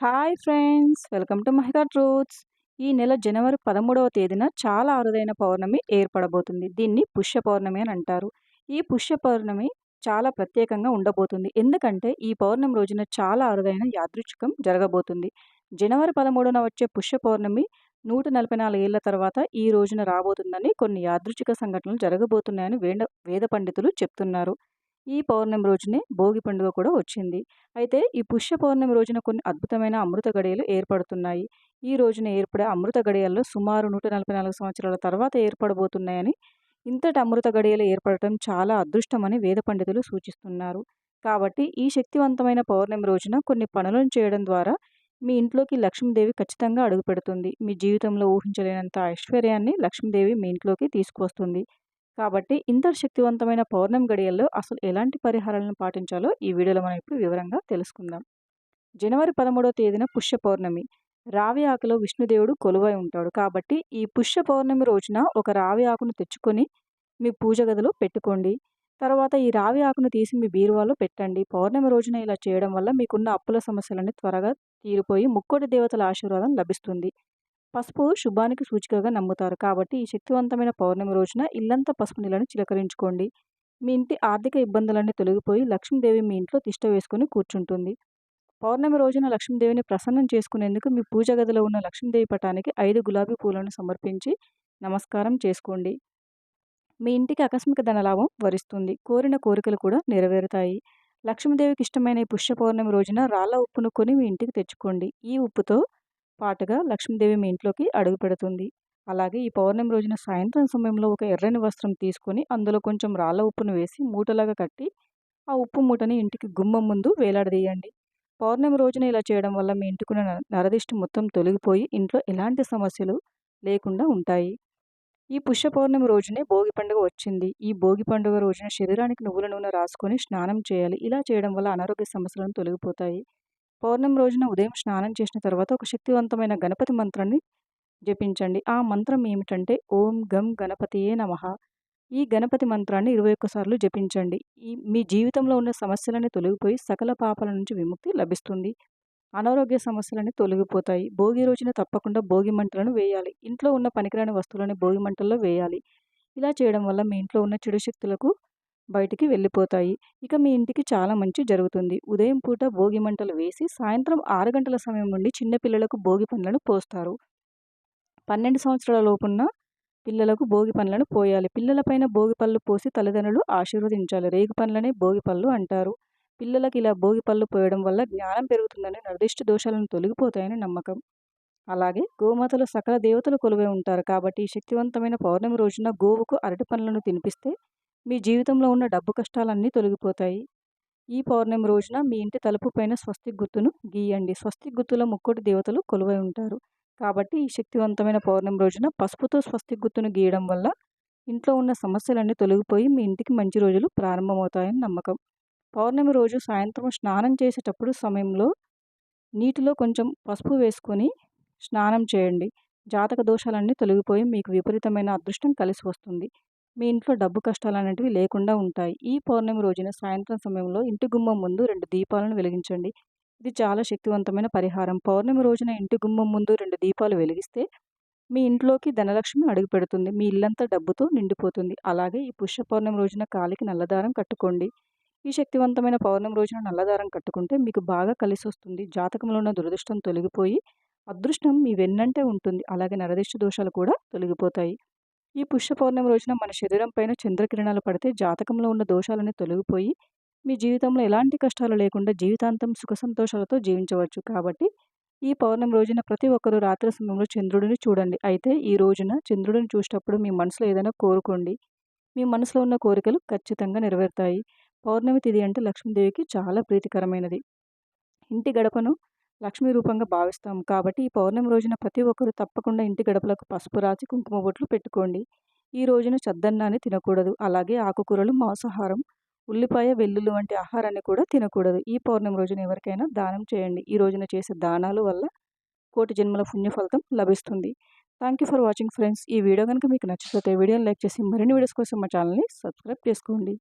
Hi friends welcome to Mahika truths. ఈ నెల జనవరి పదమూడవ తేదీన చాలా అరుదైన పౌర్ణమి ఏర్పడబోతుంది. దీన్ని పుష్య పౌర్ణమి అని అంటారు. ఈ పుష్య పౌర్ణమి చాలా ప్రత్యేకంగా ఉండబోతుంది. ఎందుకంటే ఈ పౌర్ణమి రోజున చాలా అరుదైన యాదృచ్ఛికం జరగబోతుంది. జనవరి పదమూడున వచ్చే పుష్య పౌర్ణమి నూట నలభై నాలుగు ఏళ్ళ తర్వాత ఈ రోజున రాబోతుందని కొన్ని యాదృచ్ఛిక సంఘటనలు జరగబోతున్నాయని వేద వేద పండితులు చెప్తున్నారు. ఈ పౌర్ణమి రోజునే భోగి పండుగ కూడా వచ్చింది. అయితే ఈ పుష్య పౌర్ణమి రోజున కొన్ని అద్భుతమైన అమృత గడియలు ఏర్పడుతున్నాయి. ఈ రోజున ఏర్పడే అమృత గడియల్లో సుమారు నూట నలభై నాలుగు సంవత్సరాల తర్వాత ఏర్పడబోతున్నాయని ఇంతటి అమృత గడియలు ఏర్పడటం చాలా అదృష్టమని వేద పండితులు సూచిస్తున్నారు. కాబట్టి ఈ శక్తివంతమైన పౌర్ణమి రోజున కొన్ని పనులను చేయడం ద్వారా మీ ఇంట్లోకి లక్ష్మీదేవి ఖచ్చితంగా అడుగుపెడుతుంది. మీ జీవితంలో ఊహించలేనంత ఐశ్వర్యాన్ని లక్ష్మీదేవి మీ ఇంట్లోకి తీసుకువస్తుంది. కాబట్టి ఇంత శక్తివంతమైన పౌర్ణమి గడియల్లో అసలు ఎలాంటి పరిహారాలను పాటించాలో ఈ వీడియోలో మనం ఇప్పుడు వివరంగా తెలుసుకుందాం. జనవరి పదమూడవ తేదీన పుష్య పౌర్ణమి. రావి ఆకులో విష్ణుదేవుడు కొలువై ఉంటాడు. కాబట్టి ఈ పుష్య పౌర్ణమి రోజున ఒక రావి ఆకును తెచ్చుకొని మీ పూజ గదిలో పెట్టుకోండి. తర్వాత ఈ రావి ఆకును తీసి మీ బీరువాలో పెట్టండి. పౌర్ణమి రోజున ఇలా చేయడం వల్ల మీకున్న అప్పుల సమస్యలన్నీ త్వరగా తీరిపోయి ముక్కోటి దేవతల ఆశీర్వాదం లభిస్తుంది. పసుపు శుభానికి సూచికగా నమ్ముతారు. కాబట్టి ఈ శక్తివంతమైన పౌర్ణమి రోజున ఇల్లంతా పసుపు నీళ్ళని చిలకరించుకోండి. మీ ఇంటి ఆర్థిక ఇబ్బందులన్నీ తొలగిపోయి లక్ష్మీదేవి మీ ఇంట్లో తిష్ట వేసుకుని కూర్చుంటుంది. పౌర్ణమి రోజున లక్ష్మీదేవిని ప్రసన్నం చేసుకునేందుకు మీ పూజ గదిలో ఉన్న లక్ష్మీదేవి పటానికి ఐదు గులాబీ పూలను సమర్పించి నమస్కారం చేసుకోండి. మీ ఇంటికి ఆకస్మిక ధనలాభం వరిస్తుంది. కోరిన కోరికలు కూడా నెరవేరుతాయి. లక్ష్మీదేవికి ఇష్టమైన ఈ పుష్య పౌర్ణమి రోజున రాళ్ళ ఉప్పును కొని మీ ఇంటికి తెచ్చుకోండి. ఈ ఉప్పుతో పాటగా లక్ష్మీదేవి మీ ఇంట్లోకి అడుగు పెడుతుంది. అలాగే ఈ పౌర్ణమి రోజున సాయంత్రం సమయంలో ఒక ఎర్రని వస్త్రం తీసుకొని అందులో కొంచెం రాళ్ళ ఉప్పును వేసి మూటలాగా కట్టి ఆ ఉప్పు మూటని ఇంటికి గుమ్మం ముందు వేలాడదీయండి. పౌర్ణమి రోజున ఇలా చేయడం వల్ల మీ ఇంటికున్న నరదిష్టి మొత్తం తొలగిపోయి ఇంట్లో ఎలాంటి సమస్యలు లేకుండా ఉంటాయి. ఈ పుష్య పౌర్ణమి రోజునే భోగి పండుగ వచ్చింది. ఈ భోగి పండుగ రోజున శరీరానికి నువ్వుల నూనె రాసుకొని స్నానం చేయాలి. ఇలా చేయడం వల్ల అనారోగ్య సమస్యలను తొలగిపోతాయి. పౌర్ణమి రోజున ఉదయం స్నానం చేసిన తర్వాత ఒక శక్తివంతమైన గణపతి మంత్రాన్ని జపించండి. ఆ మంత్రం ఏమిటంటే ఓం గం గణపతియే నమ. ఈ గణపతి మంత్రాన్ని ఇరవై ఒక్కసార్లు జపించండి. ఈ మీ జీవితంలో ఉన్న సమస్యలని తొలగిపోయి సకల పాపాల నుంచి విముక్తి లభిస్తుంది. అనారోగ్య సమస్యలని తొలగిపోతాయి. భోగి రోజున తప్పకుండా భోగి మంటలను వేయాలి. ఇంట్లో ఉన్న పనికిరాని వస్తువులని భోగి మంటల్లో వేయాలి. ఇలా చేయడం వల్ల మీ ఇంట్లో ఉన్న చెడు శక్తులకు బయటికి వెళ్ళిపోతాయి. ఇక మీ ఇంటికి చాలా మంచి జరుగుతుంది. ఉదయం పూట భోగి మంటలు వేసి సాయంత్రం ఆరు గంటల సమయం నుండి చిన్నపిల్లలకు భోగి పండ్లను పోస్తారు. పన్నెండు సంవత్సరాల లోపున్న పిల్లలకు భోగి పండ్లను పోయాలి. పిల్లలపైన భోగి పళ్ళు పోసి తల్లిదండ్రులు ఆశీర్వదించాలి. రేగు పండ్లనే భోగి పళ్ళు అంటారు. పిల్లలకి ఇలా భోగి పళ్ళు పోయడం వల్ల జ్ఞానం పెరుగుతుందని నిర్దిష్ట దోషాలను తొలగిపోతాయని నమ్మకం. అలాగే గోమాతలు సకల దేవతలు కొలువై ఉంటారు. కాబట్టి శక్తివంతమైన పౌర్ణమి రోజున గోవుకు అరటి పండ్లను తినిపిస్తే మీ జీవితంలో ఉన్న డబ్బు కష్టాలన్నీ తొలగిపోతాయి. ఈ పౌర్ణమి రోజున మీ ఇంటి తలుపు పైన స్వస్తి గుర్తును గీయండి. స్వస్తి గుర్తులో ముక్కోటి దేవతలు కొలువై ఉంటారు. కాబట్టి ఈ శక్తివంతమైన పౌర్ణమి రోజున పసుపుతో స్వస్తి గుర్తును గీయడం వల్ల ఇంట్లో ఉన్న సమస్యలన్నీ తొలగిపోయి మీ ఇంటికి మంచి రోజులు ప్రారంభమవుతాయని నమ్మకం. పౌర్ణమి రోజు సాయంత్రం స్నానం చేసేటప్పుడు సమయంలో నీటిలో కొంచెం పసుపు వేసుకొని స్నానం చేయండి. జాతక దోషాలన్నీ తొలగిపోయి మీకు విపరీతమైన అదృష్టం కలిసి వస్తుంది. మీ ఇంట్లో డబ్బు కష్టాలు అనేటివి లేకుండా ఉంటాయి. ఈ పౌర్ణమి రోజున సాయంత్రం సమయంలో ఇంటి గుమ్మం ముందు రెండు దీపాలను వెలిగించండి. ఇది చాలా శక్తివంతమైన పరిహారం. పౌర్ణమి రోజున ఇంటి గుమ్మం ముందు రెండు దీపాలు వెలిగిస్తే మీ ఇంట్లోకి ధనలక్ష్మి అడుగుపెడుతుంది మీ ఇల్లంతా డబ్బుతో నిండిపోతుంది. అలాగే ఈ పుష్య పౌర్ణమి రోజున కాలికి నల్లదారం కట్టుకోండి. ఈ శక్తివంతమైన పౌర్ణమి రోజున నల్లదారం కట్టుకుంటే మీకు బాగా కలిసి వస్తుంది. జాతకంలో ఉన్న దురదృష్టం తొలగిపోయి అదృష్టం మీ వెన్నంటే ఉంటుంది. అలాగే నరదిష్ట దోషాలు కూడా తొలగిపోతాయి. ఈ పుష్య పౌర్ణమి రోజున మన శరీరం పైన చంద్రకిరణాలు పడితే జాతకంలో ఉన్న దోషాలన్నీ తొలగిపోయి మీ జీవితంలో ఎలాంటి కష్టాలు లేకుండా జీవితాంతం సుఖ సంతోషాలతో జీవించవచ్చు. కాబట్టి ఈ పౌర్ణమి రోజున ప్రతి ఒక్కరూ రాత్రి సమయంలో చంద్రుడిని చూడండి. అయితే ఈ రోజున చంద్రుడిని చూసేటప్పుడు మీ మనసులో ఏదైనా కోరుకోండి. మీ మనసులో ఉన్న కోరికలు ఖచ్చితంగా నెరవేరుతాయి. పౌర్ణమి తిథి అంటే లక్ష్మీదేవికి చాలా ప్రీతికరమైనది. ఇంటి గడపను లక్ష్మీ రూపంగా భావిస్తాం. కాబట్టి ఈ పౌర్ణమి రోజున ప్రతి ఒక్కరూ తప్పకుండా ఇంటి గడపలకు పసుపు రాసి కుంకుమ బొట్లు పెట్టుకోండి. ఈ రోజున చద్దన్నాన్ని తినకూడదు. అలాగే ఆకుకూరలు మాంసాహారం ఉల్లిపాయ వెల్లుల్లి వంటి ఆహారాన్ని కూడా తినకూడదు. ఈ పౌర్ణమి రోజున ఎవరికైనా దానం చేయండి. ఈ రోజున చేసే దానాలు వల్ల కోటి జన్మల పుణ్య ఫలితం లభిస్తుంది. Thank you for watching friends. ఈ వీడియో కనుక మీకు నచ్చితే వీడియోని లైక్ చేసి మరిన్ని వీడియోస్ కోసం మా ఛానల్ని సబ్స్క్రైబ్ చేసుకోండి.